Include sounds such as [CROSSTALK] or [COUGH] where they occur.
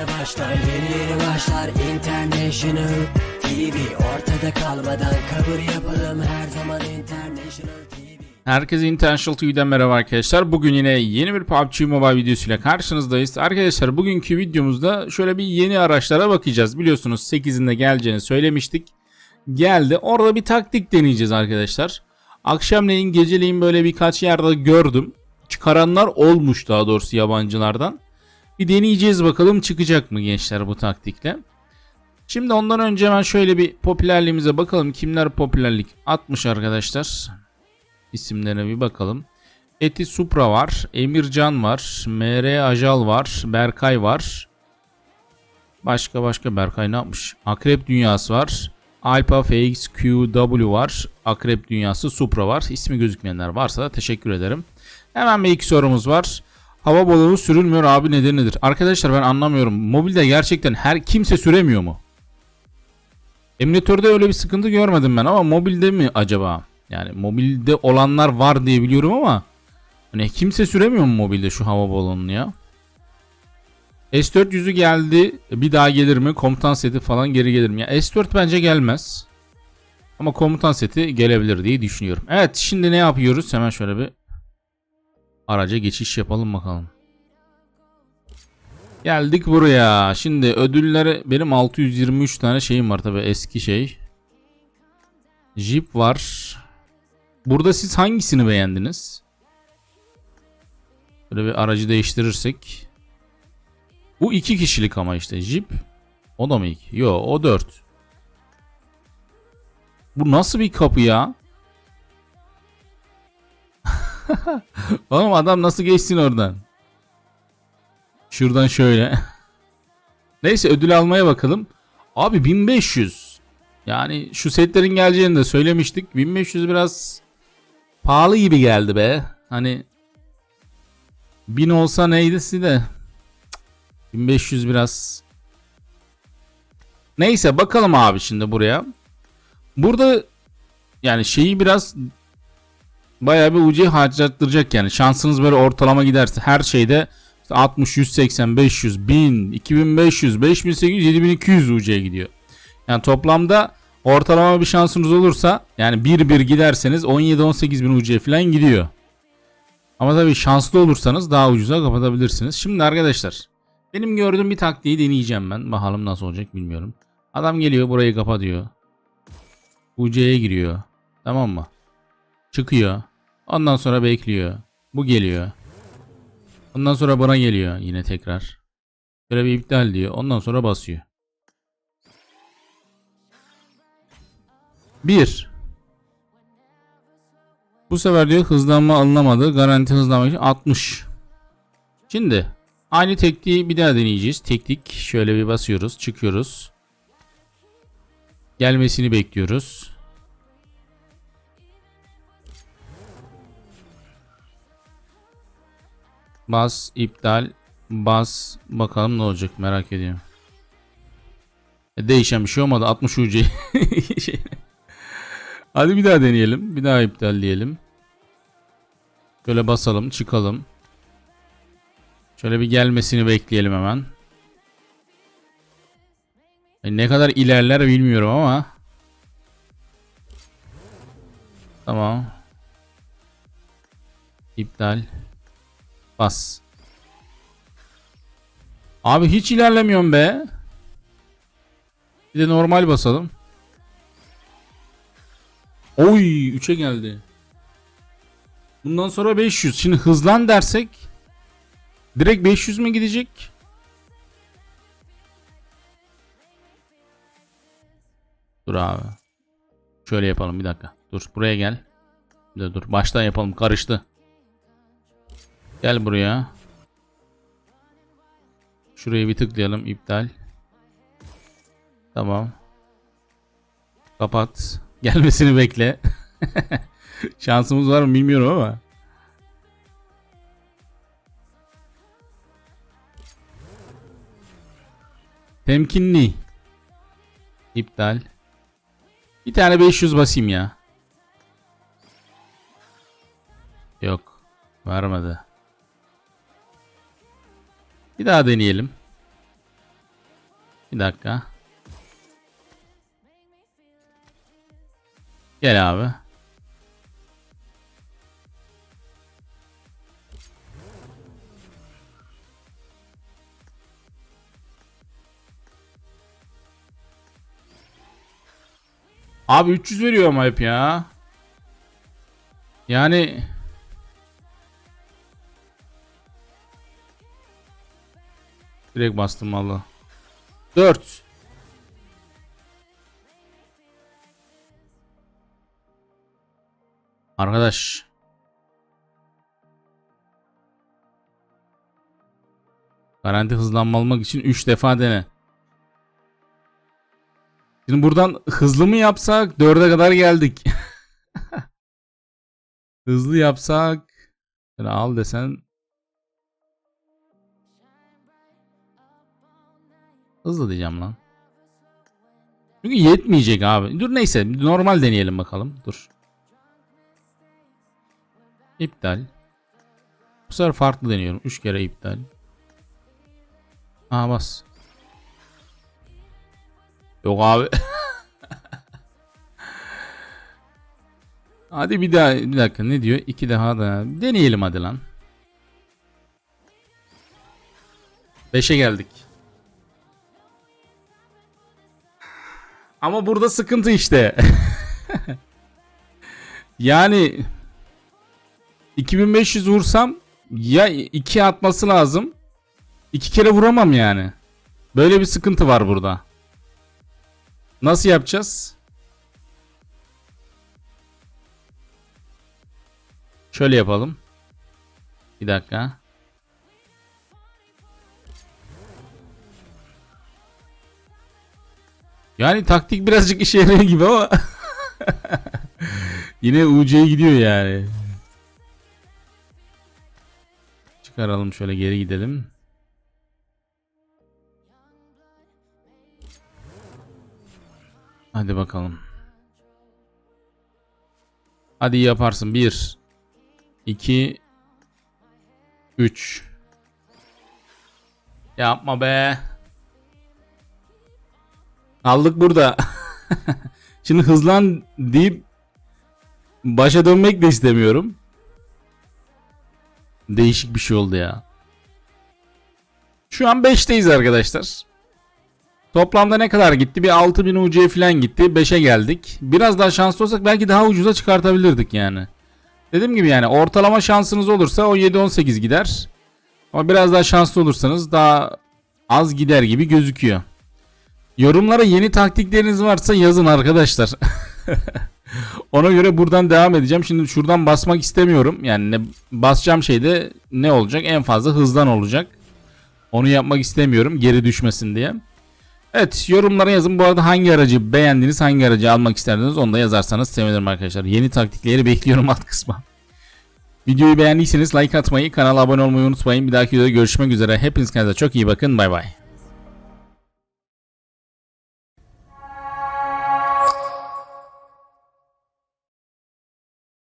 yeni başlar Yeni yeni başlar International TV Ortada kalmadan kabul yapalım Her zaman International TV Herkese International TV'den merhaba arkadaşlar. Bugün yine yeni bir PUBG Mobile videosuyla karşınızdayız. Arkadaşlar bugünkü videomuzda şöyle bir yeni araçlara bakacağız. Biliyorsunuz 8'inde geleceğini söylemiştik. Geldi. Orada bir taktik deneyeceğiz arkadaşlar. Akşamleyin geceleyin böyle birkaç yerde gördüm. Çıkaranlar olmuş daha doğrusu yabancılardan. Bir deneyeceğiz bakalım çıkacak mı gençler bu taktikle. Şimdi ondan önce hemen şöyle bir popülerliğimize bakalım. Kimler popülerlik atmış arkadaşlar isimlerine bir bakalım. Eti Supra var. Emircan var. MR Ajal var. Berkay var. Başka başka Berkay ne yapmış? Akrep Dünyası var. Alpha FXQW var. Akrep Dünyası Supra var. İsmi gözükmeyenler varsa da teşekkür ederim. Hemen bir iki sorumuz var. Hava balonu sürülmüyor abi nedeni nedir? Arkadaşlar ben anlamıyorum. Mobilde gerçekten her kimse süremiyor mu? Emülatörde öyle bir sıkıntı görmedim ben ama mobilde mi acaba? Yani mobilde olanlar var diye biliyorum ama hani kimse süremiyor mu mobilde şu hava balonunu ya? S400'ü geldi. Bir daha gelir mi? Komutan seti falan geri gelir mi? Ya S4 bence gelmez. Ama komutan seti gelebilir diye düşünüyorum. Evet şimdi ne yapıyoruz? Hemen şöyle bir araca geçiş yapalım bakalım. Geldik buraya. Şimdi ödülleri benim 623 tane şeyim var tabi eski şey. Jeep var. Burada siz hangisini beğendiniz? Böyle bir aracı değiştirirsek. Bu iki kişilik ama işte Jeep. O da mı iki? Yo o dört. Bu nasıl bir kapı ya? [LAUGHS] Oğlum adam nasıl geçsin oradan? Şuradan şöyle. [LAUGHS] Neyse ödül almaya bakalım. Abi 1500. Yani şu setlerin geleceğini de söylemiştik. 1500 biraz pahalı gibi geldi be. Hani 1000 olsa neydi size? 1500 biraz. Neyse bakalım abi şimdi buraya. Burada yani şeyi biraz bayağı bir UC harcattıracak yani. Şansınız böyle ortalama giderse her şeyde işte 60, 180, 500, 1000, 2500, 5800, 7200 UC gidiyor. Yani toplamda ortalama bir şansınız olursa yani 1-1 giderseniz 17-18 bin UC falan gidiyor. Ama tabii şanslı olursanız daha ucuza kapatabilirsiniz. Şimdi arkadaşlar benim gördüğüm bir taktiği deneyeceğim ben. Bakalım nasıl olacak bilmiyorum. Adam geliyor burayı kapa diyor. UC'ye giriyor. Tamam mı? Çıkıyor. Ondan sonra bekliyor. Bu geliyor. Ondan sonra bana geliyor yine tekrar. Bir iptal diyor. Ondan sonra basıyor. 1. Bu sefer diyor hızlanma alınamadı. Garanti hızlanma için 60. Şimdi aynı tekniği bir daha deneyeceğiz. Teknik şöyle bir basıyoruz. Çıkıyoruz. Gelmesini bekliyoruz. Bas iptal. Bas bakalım ne olacak merak ediyorum. E, Değişen bir şey olmadı. 60 UC. [LAUGHS] Hadi bir daha deneyelim. Bir daha iptal diyelim. Şöyle basalım, çıkalım. Şöyle bir gelmesini bekleyelim hemen. E, ne kadar ilerler bilmiyorum ama. Tamam. İptal. Bas. Abi hiç ilerlemiyorum be. Bir de normal basalım. Oy 3'e geldi. Bundan sonra 500. Şimdi hızlan dersek direkt 500 mü gidecek? Dur abi. Şöyle yapalım bir dakika. Dur buraya gel. Bir de dur baştan yapalım karıştı. Gel buraya. Şurayı bir tıklayalım iptal. Tamam. Kapat. [LAUGHS] Gelmesini bekle. [LAUGHS] Şansımız var mı bilmiyorum ama. Temkinli. İptal. Bir tane 500 basayım ya. Yok. Vermedi. Bir daha deneyelim. Bir dakika. Gel abi. Abi 300 veriyor ama hep ya. Yani Direkt bastım valla. 4 Arkadaş Garanti hızlanma almak için 3 defa dene. Şimdi buradan hızlı mı yapsak 4'e kadar geldik. [LAUGHS] hızlı yapsak Şöyle al desen Hızlı diyeceğim lan. Çünkü yetmeyecek abi. Dur neyse normal deneyelim bakalım. Dur. İptal. Bu sefer farklı deniyorum. 3 kere iptal. Aa bas. Yok abi. [LAUGHS] hadi bir daha bir dakika ne diyor? İki daha da deneyelim hadi lan. 5'e geldik. Ama burada sıkıntı işte. [LAUGHS] yani 2500 vursam ya 2 atması lazım. 2 kere vuramam yani. Böyle bir sıkıntı var burada. Nasıl yapacağız? Şöyle yapalım. Bir dakika. Yani taktik birazcık işe yarıyor gibi ama [LAUGHS] yine UC'ye gidiyor yani. Çıkaralım şöyle geri gidelim. Hadi bakalım. Hadi yaparsın. 1 2 3 Yapma be. Aldık burada. [LAUGHS] Şimdi hızlan deyip başa dönmek de istemiyorum. Değişik bir şey oldu ya. Şu an 5'teyiz arkadaşlar. Toplamda ne kadar gitti? Bir 6000 UC falan gitti. 5'e geldik. Biraz daha şanslı olsak belki daha ucuza çıkartabilirdik yani. Dediğim gibi yani ortalama şansınız olursa o 7-18 gider. Ama biraz daha şanslı olursanız daha az gider gibi gözüküyor. Yorumlara yeni taktikleriniz varsa yazın arkadaşlar. [LAUGHS] Ona göre buradan devam edeceğim. Şimdi şuradan basmak istemiyorum. Yani ne, basacağım şey de ne olacak? En fazla hızdan olacak. Onu yapmak istemiyorum geri düşmesin diye. Evet yorumlara yazın. Bu arada hangi aracı beğendiniz, hangi aracı almak isterdiniz onu da yazarsanız sevinirim arkadaşlar. Yeni taktikleri [LAUGHS] bekliyorum alt kısma. Videoyu beğendiyseniz like atmayı, kanala abone olmayı unutmayın. Bir dahaki videoda görüşmek üzere. Hepiniz kendinize çok iyi bakın. Bay bay.